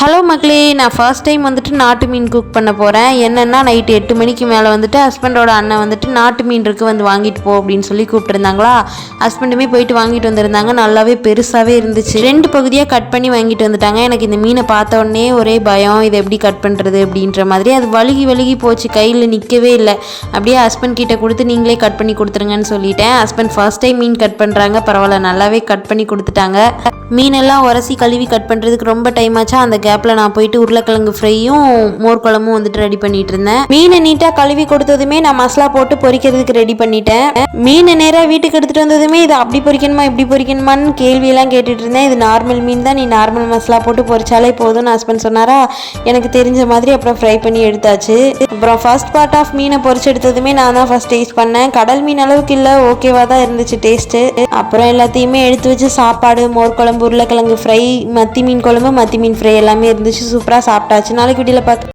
Hello மக்களே நான் first time வந்துட்டு நாட்டு மீன் குக் பண்ண போகிறேன் என்னென்னா நைட்டு எட்டு மணிக்கு மேலே வந்துட்டு ஹஸ்பண்டோட அண்ணன் வந்துட்டு நாட்டு மீன் இருக்குது வந்து வாங்கிட்டு போ அப்படின்னு சொல்லி கூப்பிட்டுருந்தாங்களா? ஹஸ்பண்டுமே போயிட்டு வாங்கிட்டு வந்திருந்தாங்க. நல்லாவே பெருசாகவே இருந்துச்சு. ரெண்டு பகுதியாக கட் பண்ணி வாங்கிட்டு வந்துட்டாங்க. எனக்கு இந்த மீனை பார்த்த உடனே ஒரே பயம் இதை எப்படி கட் பண்ணுறது அப்படின்ற மாதிரி. அது வழுகி வழுகி போச்சு. கையில் நிற்கவே இல்லை. அப்படியே ஹஸ்பண்ட் கிட்டே கொடுத்து நீங்களே கட் பண்ணி கொடுத்துருங்கன்னு சொல்லிட்டேன். ஹஸ்பண்ட் ஃபர்ஸ்ட் டைம் மீன் கட் பண்ணுறாங்க பரவாயில்ல நல்லாவே கட் பண்ணி கொடுத்துட்டாங்க. மீனெல்லாம் உரசி கழுவி கட் பண்ணுறதுக்கு ரொம்ப டைம் ஆச்சா? அந்த கேப்பில் நான் போயிட்டு உருளைக்கிழங்கு ஃப்ரையும் மோர் குழம்பும் வந்துட்டு ரெடி பண்ணிட்டு இருந்தேன். மீனை நீட்டாக கழுவி கொடுத்ததுமே நான் மசாலா போட்டு பொரிக்கிறதுக்கு ரெடி பண்ணிட்டேன். மீனை நேராக வீட்டுக்கு எடுத்துகிட்டு வந்ததுமே இது அப்படி பொரிக்கணுமா இப்படி பொரிக்கணுமான்னு கேள்வியெல்லாம் கேட்டுட்டு இருந்தேன். இது நார்மல் மீன் தான் நீ நார்மல் மசாலா போட்டு பொரிச்சாலே போதும்னு ஹஸ்பண்ட் சொன்னாரா? எனக்கு தெரிஞ்ச மாதிரி அப்புறம் ஃப்ரை பண்ணி எடுத்தாச்சு. அப்புறம் ஃபர்ஸ்ட் பார்ட் ஆஃப் மீனை பொரிச்சு எடுத்ததுமே நான் தான் ஃபர்ஸ்ட் டேஸ்ட் பண்ணேன். கடல் மீன் அளவுக்கு இல்லை ஓகேவா தான் இருந்துச்சு டேஸ்ட்டு அப்புறம் எல்லாத்தையுமே எடுத்து வச்சு சாப்பாடு மோர் குழம்பு உருளைக்கிழங்கு ஃப்ரை மத்தி மீன் குழம்பு மத்தி மீன் ஃப்ரை எல்லாமே இருந்துச்சு. சூப்பராக சாப்பிட்டாச்சு. நாளைக்கு வீட்டில் பார்த்து